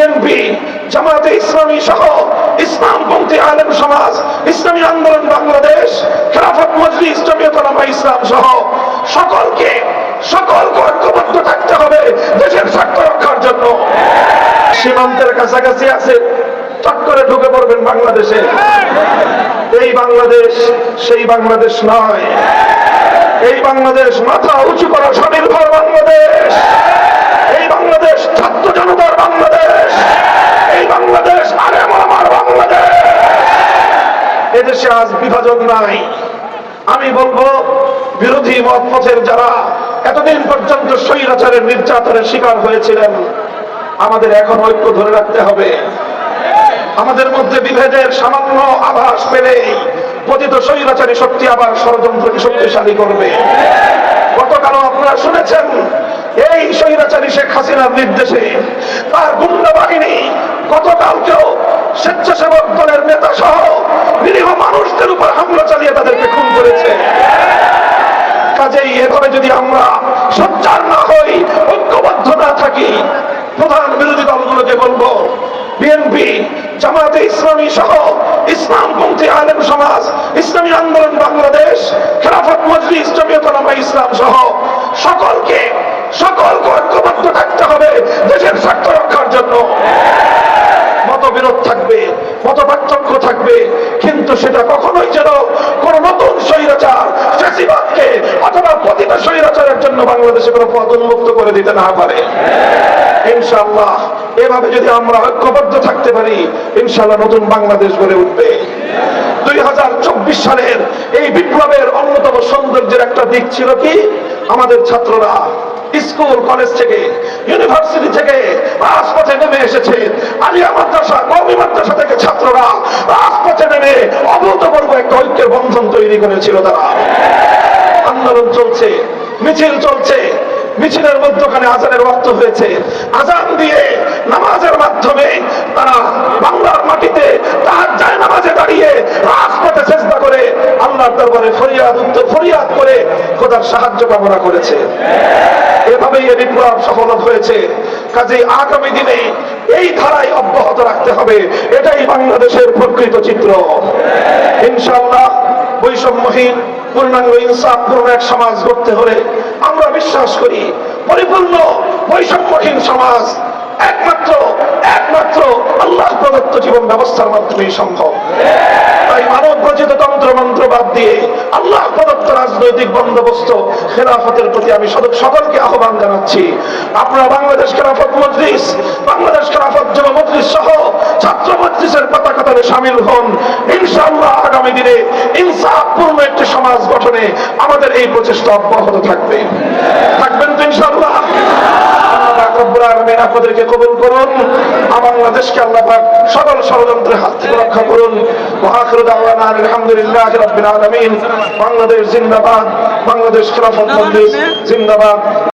BNP জামাতে ইসলামী সহ ইসলামপন্থী আলেম সমাজ, ইসলামী আন্দোলন বাংলাদেশ, খেলাফত মজলিস জমিয়তলামা ইসলাম সহ সকলকে সকলকে ঐক্যবদ্ধ থাকতে হবে দেশের স্বার্থ রক্ষার জন্য। সীমান্তের কাছাকাছি আছে, চট করে ঢুকে পড়বেন বাংলাদেশে। এই বাংলাদেশ সেই বাংলাদেশ নয়। এই বাংলাদেশ মাথা উঁচু করা স্বনির্ভর। এদেশে আজ বিভাজন নাই। আমি বলব, বিরোধী মত পথের যারা এতদিন পর্যন্ত স্বৈরাচারের নির্যাতনের শিকার হয়েছিলেন, আমাদের এখন ঐক্য ধরে রাখতে হবে। আমাদের মধ্যে বিভেদের সামান্য আভাস পেলেই পতিত স্বৈরাচারী শক্তি আবার ষড়যন্ত্রকে শক্তিশালী করবে। গতকালও আপনারা শুনেছেন, এই স্বৈরাচারী শেখ হাসিনার নির্দেশে তার গুন্ডা বাহিনী গতকালকেও স্বেচ্ছাসেবক দলের নেতা সহ তাদেরকে খুন করেছে। কাজেই এভাবে যদি আমরা সোচ্চার না হই ঐক্যবদ্ধ না থাকি, প্রধান বিরোধী দলগুলোকে বলব বিএনপি জামাতে ইসলামী সহ ইসলামপন্থী আলেম সমাজ, ইসলামী আন্দোলন বাংলাদেশ, খেলাফত মজলিস জমিয়তলামা ইসলাম সহ সকলকে সকলকে ঐক্যবদ্ধ থাকতে হবে দেশের স্বার্থ রক্ষার জন্য। মতবিরোধ থাকবে মত পার্থক্য থাকবে কিন্তু সেটা কখনোই যেন কোন নতুন স্বৈরাচার ফ্যাসিবাদকে অথবা পতিত স্বৈরাচারের জন্য বাংলাদেশে কোনো পদ উন্মুক্ত করে দিতে না পারে। ইনশাআল্লাহ, এভাবে যদি আমরা ঐক্যবদ্ধ থাকতে পারি, ইনশাআল্লাহ নতুন বাংলাদেশ গড়ে উঠবে। দুই হাজার চব্বিশ সালের এই বিপ্লবের অন্যতম সৌন্দর্যের একটা দিক ছিল কি? আমাদের ছাত্ররা স্কুল, কলেজ থেকে, ইউনিভার্সিটি থেকে রাজপথে নেমে এসেছে। আলিয়া মাদ্রাসা কৌমি মাদ্রাসা থেকে ছাত্ররা রাজপথে অভূতপূর্ব একটা ঐক্যের বন্ধন তৈরি করেছিল তারা। আন্দোলন চলছে, মিছিল চলছে, মিছিলের মধ্যখানে আজানের রক্ত হয়েছে। আজান দিয়ে নামাজের মাধ্যমে ফরিয়াদ ফরিয়াদ করে খোদার সাহায্য কামনা করেছে। এভাবেই এই বিপ্লব সফল হয়েছে। কাজে আগামী দিনে এই ধারায় অব্যাহত রাখতে হবে। এটাই বাংলাদেশের প্রকৃত চিত্র। ইনশাআল্লাহ বৈষম্যহীন, পূর্ণাঙ্গ ইনসাফপূর্ণ এক সমাজ গড়তে হলে আমরা বিশ্বাস করি, পরিপূর্ণ, বৈষম্যহীন সমাজ একমাত্র একমাত্র আল্লাহ প্রদত্ত জীবন ব্যবস্থার মাধ্যমেই সম্ভব। রচিত তন্ত্র মন্ত্র বাদ দিয়ে আল্লাহ প্রদত্ত রাজনৈতিক বন্দোবস্ত খেলাফতের প্রতি আমি সকলকে আহ্বান জানাচ্ছি। আপনারা বাংলাদেশ খেলাফত মজলিস, বাংলাদেশ খেলাফত যুব মজলিস সহ ছাত্র মজলিসের পতাকা তলে সামিল হন। ইনশাআল্লাহ আগামী দিনে ইনসাফপূর্ণ একটি সমাজ গঠনে আমাদের এই প্রচেষ্টা অব্যাহত থাকবে। থাকবেন তো ইনশাআল্লাহ? রব্বুল আপনাদেরকে কবুল করুন। আমার বাংলাদেশকে আল্লাহ পাক সকল ষড়যন্ত্রের হাত থেকে রক্ষা করুন। ওয়াখিরু দাওয়ানা আলহামদুলিল্লাহ রাব্বিল আলামিন। বাংলাদেশ জিন্দাবাদ। বাংলাদেশ খেলাফত জিন্দাবাদ।